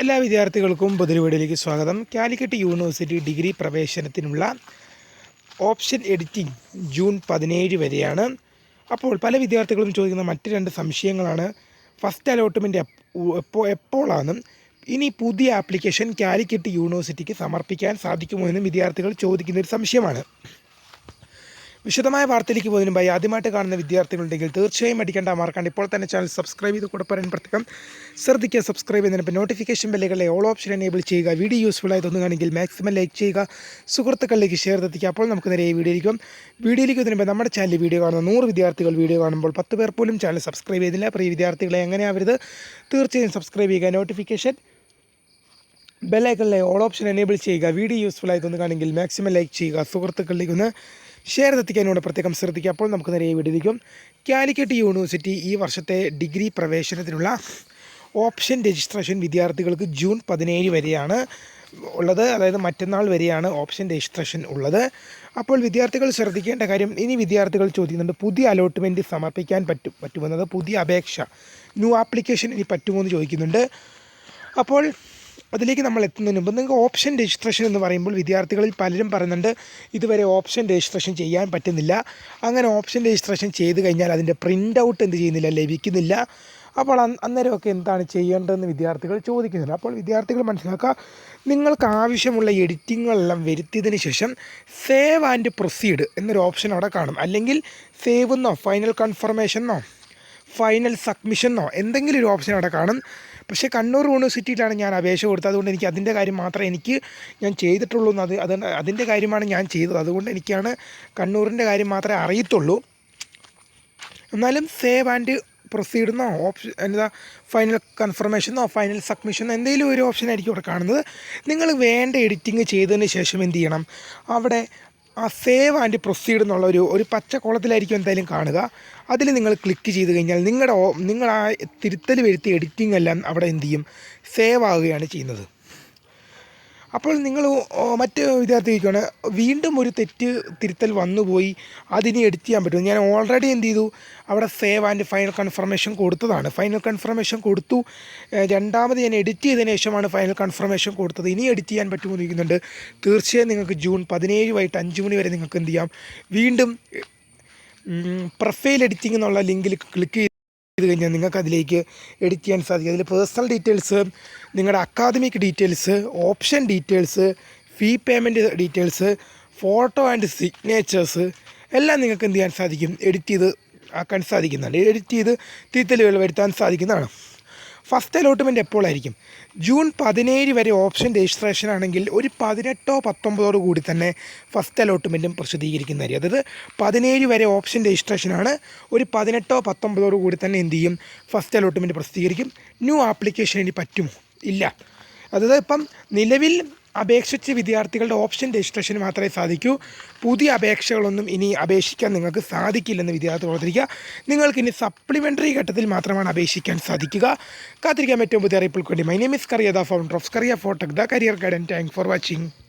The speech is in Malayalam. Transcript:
എല്ലാ വിദ്യാർത്ഥികൾക്കും പൊതുപരിപാടിയിലേക്ക് സ്വാഗതം. കാലിക്കറ്റ് യൂണിവേഴ്സിറ്റി ഡിഗ്രി പ്രവേശനത്തിനുള്ള ഓപ്ഷൻ എഡിറ്റിംഗ് ജൂൺ പതിനേഴ് വരെയാണ്. അപ്പോൾ പല വിദ്യാർത്ഥികളും ചോദിക്കുന്ന മറ്റ് രണ്ട് സംശയങ്ങളാണ്. ഫസ്റ്റ് അലോട്ട്മെന്റ് എപ്പോൾ എപ്പോഴാണ്? ഇനി പുതിയ ആപ്ലിക്കേഷൻ കാലിക്കറ്റ് യൂണിവേഴ്സിറ്റിക്ക് സമർപ്പിക്കാൻ സാധിക്കുമോ എന്നും വിദ്യാർത്ഥികൾ ചോദിക്കുന്ന ഒരു സംശയമാണ്. വിശദമായ വാർത്തയിലേക്ക് പോകുന്നതിന് മുമ്പായി ആദ്യമായിട്ട് കാണുന്ന വിദ്യാർത്ഥികളുണ്ടെങ്കിൽ തീർച്ചയായും അടിക്കേണ്ട മാർക്കാണ്ട് ഇപ്പോൾ തന്നെ ചാനൽ സബ്സ്ക്രൈബ് ചെയ്ത് കൂടെ പറയാൻ പ്രത്യേകം ശ്രദ്ധിക്കുക. സബ്സ്ക്രൈബ് ചെയ്യുന്നതിന് നോട്ടിഫിക്കേഷൻ ബെല്ലുകളെ ഓൾ ഓപ്ഷൻ എനേബിൾ ചെയ്യുക. വീഡിയോ യൂസ്ഫുൾ ആയി തോന്നുകയാണെങ്കിൽ മാക്സിമം ലൈക്ക് ചെയ്യുക. സുഹൃത്തുക്കളിലേക്ക് ഷെയർ എത്തിക്കുക അപ്പോൾ നമുക്ക് നേരെ ഈ വീഡിയോയിലേക്കും വീഡിയോയിലേക്ക് വരുമ്പോൾ നമ്മുടെ ചാനലിൽ വീഡിയോ കാണുന്ന നൂറ് വിദ്യാർത്ഥികൾ വീഡിയോ കാണുമ്പോൾ പത്ത് പേർ പോലും ചാനൽ സബ്സ്ക്രൈബ് ചെയ്തില്ല. പ്രിയ വിദ്യാർത്ഥികളെ എങ്ങനെ ആവരുത് തീർച്ചയായും സബ്സ്ക്രൈബ് ചെയ്യുക. നോട്ടിഫിക്കേഷൻ ബെല്ലൈക്കണിലെ ഓൾ ഓപ്ഷൻ എനേബിൾ ചെയ്യുക. വീഡിയോ യൂസ്ഫുൾ ആയി തോന്നുകയാണെങ്കിൽ മാക്സിമം ലൈക്ക് ചെയ്യുക. സുഹൃത്തുക്കളിലേക്ക് ഒന്ന് ഷെയർ എത്തിക്കാനോട് പ്രത്യേകം ശ്രദ്ധിക്കുക. അപ്പോൾ നമുക്ക് നേരെ വീഡിയോയിലേക്കും കാലിക്കറ്റ് യൂണിവേഴ്സിറ്റി ഈ വർഷത്തെ ഡിഗ്രി പ്രവേശനത്തിനുള്ള ഓപ്ഷൻ രജിസ്ട്രേഷൻ വിദ്യാർത്ഥികൾക്ക് ജൂൺ പതിനേഴ് വരെയാണ് ഉള്ളത്. അതായത് മറ്റന്നാൾ വരെയാണ് ഓപ്ഷൻ രജിസ്ട്രേഷൻ ഉള്ളത്. അപ്പോൾ വിദ്യാർത്ഥികൾ ശ്രദ്ധിക്കേണ്ട കാര്യം ഇനി വിദ്യാർത്ഥികൾ ചോദിക്കുന്നുണ്ട് പുതിയ അലോട്ട്മെന്റ് സമർപ്പിക്കാൻ പറ്റും പറ്റുമെന്നത് പുതിയ അപേക്ഷ ന്യൂ ആപ്ലിക്കേഷൻ ഇനി പറ്റുമോ എന്ന് ചോദിക്കുന്നുണ്ട്. അപ്പോൾ അതിലേക്ക് നമ്മൾ എത്തുന്നതിന് മുമ്പ് നിങ്ങൾക്ക് ഓപ്ഷൻ രജിസ്ട്രേഷൻ എന്ന് പറയുമ്പോൾ വിദ്യാർത്ഥികളിൽ പലരും പറയുന്നുണ്ട് ഇതുവരെ ഓപ്ഷൻ രജിസ്ട്രേഷൻ ചെയ്യാൻ പറ്റുന്നില്ല. അങ്ങനെ ഓപ്ഷൻ രജിസ്ട്രേഷൻ ചെയ്ത് കഴിഞ്ഞാൽ അതിന്റെ പ്രിന്റ് ഔട്ട് എന്ത് ചെയ്യുന്നില്ല ലഭിക്കുന്നില്ല. അപ്പോൾ അന്നേരമൊക്കെ എന്താണ് ചെയ്യേണ്ടതെന്ന് വിദ്യാർത്ഥികൾ ചോദിക്കുന്നുണ്ട്. അപ്പോൾ വിദ്യാർത്ഥികൾ മനസ്സിലാക്കുക നിങ്ങൾക്ക് ആവശ്യമുള്ള എഡിറ്റിങ്ങുകളെല്ലാം വരുത്തിയതിന് ശേഷം സേവ് ആൻഡ് പ്രൊസീഡ് എന്നൊരു ഓപ്ഷൻ അവിടെ കാണും. അല്ലെങ്കിൽ സേവ് എന്നോ ഫൈനൽ കൺഫർമേഷൻ എന്നോ ഫൈനൽ സബ്മിഷൻ എന്നോ എന്തെങ്കിലും ഒരു ഓപ്ഷൻ അവിടെ കാണും. പക്ഷേ കണ്ണൂർ യൂണിവേഴ്സിറ്റിയിലാണ് ഞാൻ അപേക്ഷ കൊടുത്തത്. അതുകൊണ്ട് എനിക്ക് അതിന്റെ കാര്യം മാത്രമേ എനിക്ക് ഞാൻ ചെയ്തിട്ടുള്ളൂ എന്ന് അത് അത് അതിന്റെ കാര്യമാണ് ഞാൻ ചെയ്തത്. അതുകൊണ്ട് എനിക്കാണ് കണ്ണൂരിന്റെ കാര്യം മാത്രമേ അറിയത്തുള്ളൂ. എന്നാലും സേവ് ആൻഡ് പ്രൊസീഡ് എന്നോ ഓപ്ഷൻ എന്താ ഫൈനൽ കൺഫർമേഷനോ ഫൈനൽ സബ്മിഷനോ എന്തെങ്കിലും ഒരു ഓപ്ഷൻ ആയിരിക്കും ഇവിടെ കാണുന്നത്. നിങ്ങൾ വേണ്ട എഡിറ്റിംഗ് ചെയ്തതിന് ശേഷം എന്ത് ചെയ്യണം? അവിടെ ആ സേവ് ആൻഡ് പ്രൊസീഡ് എന്നുള്ള ഒരു ഒരു പച്ച കോളത്തിലായിരിക്കും എന്തായാലും കാണുക. അതിൽ നിങ്ങൾ ക്ലിക്ക് ചെയ്ത് കഴിഞ്ഞാൽ നിങ്ങളുടെ നിങ്ങൾ ആ തിരുത്തൽ വരുത്തിയ എഡിറ്റിംഗ് എല്ലാം അവിടെ എന്ത് ചെയ്യും? സേവ് ആവുകയാണ് ചെയ്യുന്നത്. അപ്പോൾ നിങ്ങൾ മറ്റ് വിദ്യാർത്ഥിക്കാണ് വീണ്ടും ഒരു തെറ്റ് തിരുത്തൽ വന്നുപോയി അതിനി എഡിറ്റ് ചെയ്യാൻ പറ്റും ഞാൻ ഓൾറെഡി എന്ത് ചെയ്തു? അവിടെ സേവ് ആൻഡ് ഫൈനൽ കൺഫർമേഷൻ കൊടുത്തതാണ്. ഫൈനൽ കൺഫർമേഷൻ കൊടുത്തു. രണ്ടാമത് ഞാൻ എഡിറ്റ് ചെയ്തതിന് ശേഷമാണ് ഫൈനൽ കൺഫർമേഷൻ കൊടുത്തത്. ഇനി എഡിറ്റ് ചെയ്യാൻ പറ്റുമോ ചോദിക്കുന്നുണ്ട്. തീർച്ചയായും നിങ്ങൾക്ക് ജൂൺ പതിനേഴ് വൈകിട്ട് അഞ്ച് മണി വരെ നിങ്ങൾക്ക് എന്ത് ചെയ്യാം? വീണ്ടും പ്രൊഫൈൽ എഡിറ്റിംഗ് എന്നുള്ള ലിങ്കിൽ ക്ലിക്ക് ചെയ്ത് ചെയ്ത് കഴിഞ്ഞാൽ നിങ്ങൾക്ക് അതിലേക്ക് എഡിറ്റ് ചെയ്യാൻ സാധിക്കും. അതിൽ പേഴ്സണൽ ഡീറ്റെയിൽസ് നിങ്ങളുടെ academic details option details fee payment details photo and signatures എല്ലാം നിങ്ങൾക്ക് എന്ത് ചെയ്യാൻ സാധിക്കും? എഡിറ്റ് ചെയ്ത് ആക്കാൻ സാധിക്കുന്നുണ്ട് എഡിറ്റ് ചെയ്ത് തിരുത്തലുകൾ വരുത്താൻ സാധിക്കുന്നതാണ്. ഫസ്റ്റ് അലോട്ട്മെന്റ് എപ്പോഴായിരിക്കും ജൂൺ പതിനേഴ് വരെ ഓപ്ഷൻ രജിസ്ട്രേഷൻ ആണെങ്കിൽ ഒരു പതിനെട്ടോ പത്തൊമ്പതോ കൂടി തന്നെ ഫസ്റ്റ് അലോട്ട്മെന്റും പ്രസിദ്ധീകരിക്കുന്നതായിരിക്കും. അതായത് പതിനേഴ് വരെ ഓപ്ഷൻ രജിസ്ട്രേഷൻ ആണ്. ഒരു പതിനെട്ടോ പത്തൊമ്പതോ കൂടി തന്നെ എന്ത് ചെയ്യും? ഫസ്റ്റ് അലോട്ട്മെന്റ് പ്രസിദ്ധീകരിക്കും. ന്യൂ ആപ്ലിക്കേഷൻ ഇനി പറ്റുമോ? ഇല്ല. അതായത് ഇപ്പം നിലവിൽ അപേക്ഷിച്ച് വിദ്യാർത്ഥികളുടെ ഓപ്ഷൻ രജിസ്ട്രേഷൻ മാത്രമേ സാധിക്കൂ. പുതിയ അപേക്ഷകളൊന്നും ഇനി അപേക്ഷിക്കാൻ നിങ്ങൾക്ക് സാധിക്കില്ലെന്ന് വിദ്യാർത്ഥികൾ ഓർത്തിരിക്കുക. നിങ്ങൾക്ക് ഇനി സപ്ലിമെന്ററി ഘട്ടത്തിൽ മാത്രമാണ് അപേക്ഷിക്കാൻ സാധിക്കുക. കാത്തിരിക്കാൻ ഏറ്റവും പുതിയ അറിയിപ്പുകൾക്ക് വേണ്ടി. My name is Kariya the founder of Kariya ഫോട്ടക് the career guidance thank for watching